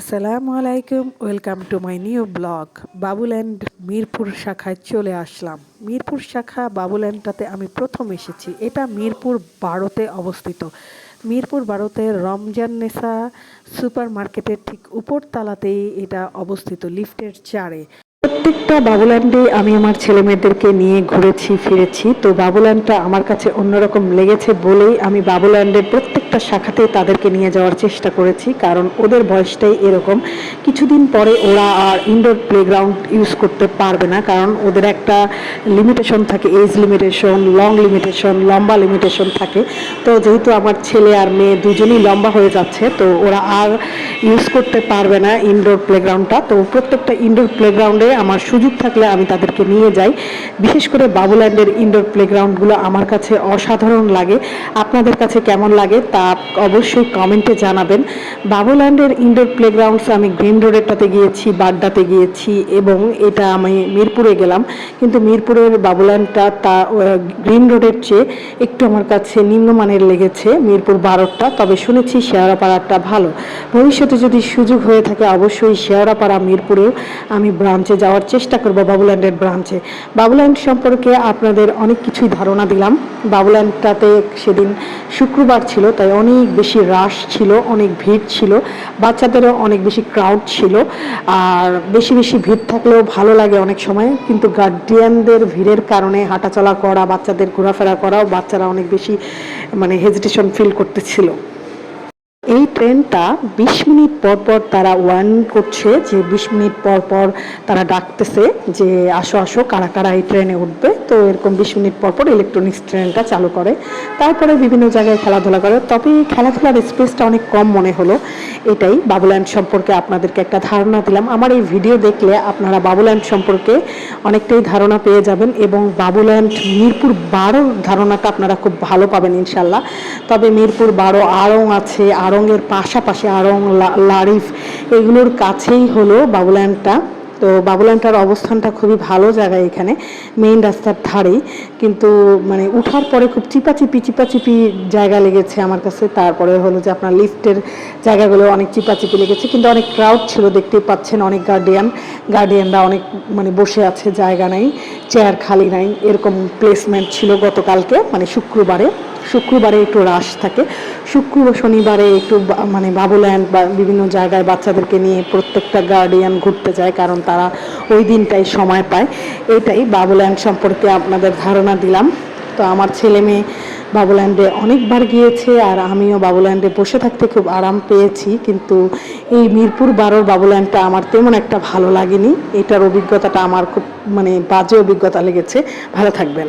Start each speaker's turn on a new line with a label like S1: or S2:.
S1: আসসালামু আলাইকুম, welcome to my new blog. Babuland Mirpur শাখায় চলে আসলাম। মিরপুর শাখা বাবুল্যান্ডটাতে আমি প্রথম এসেছি। এটা মিরপুর বারোতে অবস্থিত। মিরপুর বারোতে রমজান নেসা সুপার মার্কেটের ঠিক উপর তালাতেই এটা অবস্থিত, লিফটের চারে। প্রত্যেকটা বাবুল্যান্ডে আমি আমার ছেলে মেয়েদেরকে নিয়ে ঘুরেছি, ফিরেছি। তো বাবুল্যান্ডটা আমার কাছে অন্যরকম লেগেছে বলেই আমি বাবুল্যান্ডের প্রত্যেকটা শাখাতে তাদেরকে নিয়ে যাওয়ার চেষ্টা করেছি, কারণ ওদের বয়সটাই এরকম। কিছুদিন পরে ওরা আর ইনডোর প্লেগ্রাউন্ড ইউজ করতে পারবে না, কারণ ওদের একটা লিমিটেশন থাকে এজ লিমিটেশন লং লিমিটেশন লম্বা লিমিটেশন থাকে। তো যেহেতু আমার ছেলে আর মেয়ে দুজনেই লম্বা হয়ে যাচ্ছে, তো ওরা আর ইউজ করতে পারবে না ইনডোর প্লেগ্রাউন্ডটা তো প্রত্যেকটা ইনডোর প্লেগ্রাউন্ডে আমার সুযোগ থাকলে আমি তাদেরকে নিয়ে যাই। বিশেষ করে বাবুল্যান্ডের ইনডোর প্লেগ্রাউন্ডগুলো আমার কাছে অসাধারণ লাগে। আপনাদের কাছে কেমন লাগে তা অবশ্যই কমেন্টে জানাবেন। বাবুল্যান্ডের ইনডোর প্লেগ্রাউন্ডস আমি গ্রিন রোডেরটাতে গিয়েছি, বাড্ডাতে গিয়েছি এবং এটা আমি মিরপুরে গেলাম। কিন্তু মিরপুরের বাবুল্যান্ডটা তা গ্রিন রোডের চেয়ে একটু আমার কাছে নিম্নমানের লেগেছে মিরপুর বারোটা তবে শুনেছি শেয়ারাপাড়াটা ভালো। ভবিষ্যতে যদি সুযোগ হয়ে থাকে, অবশ্যই শেয়ারাপাড়া মিরপুরেও আমি ব্রাঞ্চে যাওয়ার চেষ্টা করব বাবুল্যান্ডের ব্রাঞ্চে বাবুল্যান্ড সম্পর্কে আপনাদের অনেক কিছুই ধারণা দিলাম। বাবুল্যান্ডটাতে সেদিন শুক্রবার ছিল, তাই অনেক বেশি রাশ ছিল, অনেক ভিড় ছিল, বাচ্চাদেরও অনেক বেশি ক্রাউড ছিল, আর বেশি বেশি ভিড় থাকলেও ভালো লাগে অনেক সময়, কিন্তু গার্ডিয়ানদের ভিড়ের কারণে হাঁটাচলা করা, বাচ্চাদের ঘোরাফেরা করাও বাচ্চারা অনেক বেশি মানে হেজিটেশন ফিল করতেছিল। এই ট্রেনটা বিশ মিনিট পর পর তারা ওয়ার্ন করছে, যে বিশ মিনিট পর পর তারা ডাকতেছে যে আসো আসো, কারা কারা এই ট্রেনে উঠবে। তো এরকম বিশ মিনিট পর পর ইলেকট্রনিক্স ট্রেনটা চালু করে। তারপরে বিভিন্ন জায়গায় খেলাধুলা করে। তবে খেলাধুলার স্পেসটা অনেক কম মনে হলো। এটাই বাবুল্যান্ড সম্পর্কে আপনাদেরকে একটা ধারণা দিলাম। আমার এই ভিডিও দেখলে আপনারা বাবুল্যান্ড সম্পর্কে অনেকটাই ধারণা পেয়ে যাবেন এবং বাবুল্যান্ড মিরপুর বারোর ধারণাটা আপনারা খুব ভালো পাবেন ইনশাল্লাহ। তবে মিরপুর বারো আড়ং আছে, আড়ংয়ের পাশাপাশি আড়ং লারিফ, এগুলোর কাছেই হলো বাবুল্যান্ডটা তো বাবুল্যান্ডটার অবস্থানটা খুবই ভালো জায়গায় এখানে মেইন রাস্তার ধারেই। কিন্তু মানে উঠার পরে খুব চিপাচিপি চিপাচিপি জায়গা লেগেছে আমার কাছে। তারপরে হলো যে আপনার লিফটের জায়গাগুলো অনেক চিপাচিপি লেগেছে। কিন্তু অনেক ক্রাউড ছিল, দেখতেই পাচ্ছেন অনেক গার্ডিয়ান গার্ডিয়ানরা অনেক মানে বসে আছে, জায়গা নাই চেয়ার খালি নাই, এরকম প্লেসমেন্ট ছিল গতকালকে মানে শুক্রবারে। শুক্রবারে একটু রাশ থাকে। শুক্র শনিবারে একটু মানে বাবুল্যান্ড বা বিভিন্ন জায়গায় বাচ্চাদেরকে নিয়ে প্রত্যেকটা গার্ডিয়ান ঘুরতে যায়, কারণ তারা ওই দিনটাই সময় পায়। এটাই বাবুল্যান্ড সম্পর্কে আপনাদের ধারণা দিলাম। তো আমার ছেলে মেয়ে বাবুল্যান্ডে অনেকবার গিয়েছে আর আমিও বাবুল্যান্ডে বসে থাকতে খুব আরাম পেয়েছি, কিন্তু এই মিরপুর বারোর বাবুল্যান্ডটা আমার তেমন একটা ভালো লাগেনি। এটার অভিজ্ঞতাটা আমার খুব মানে বাজে অভিজ্ঞতা লেগেছে। ভালো থাকবেন।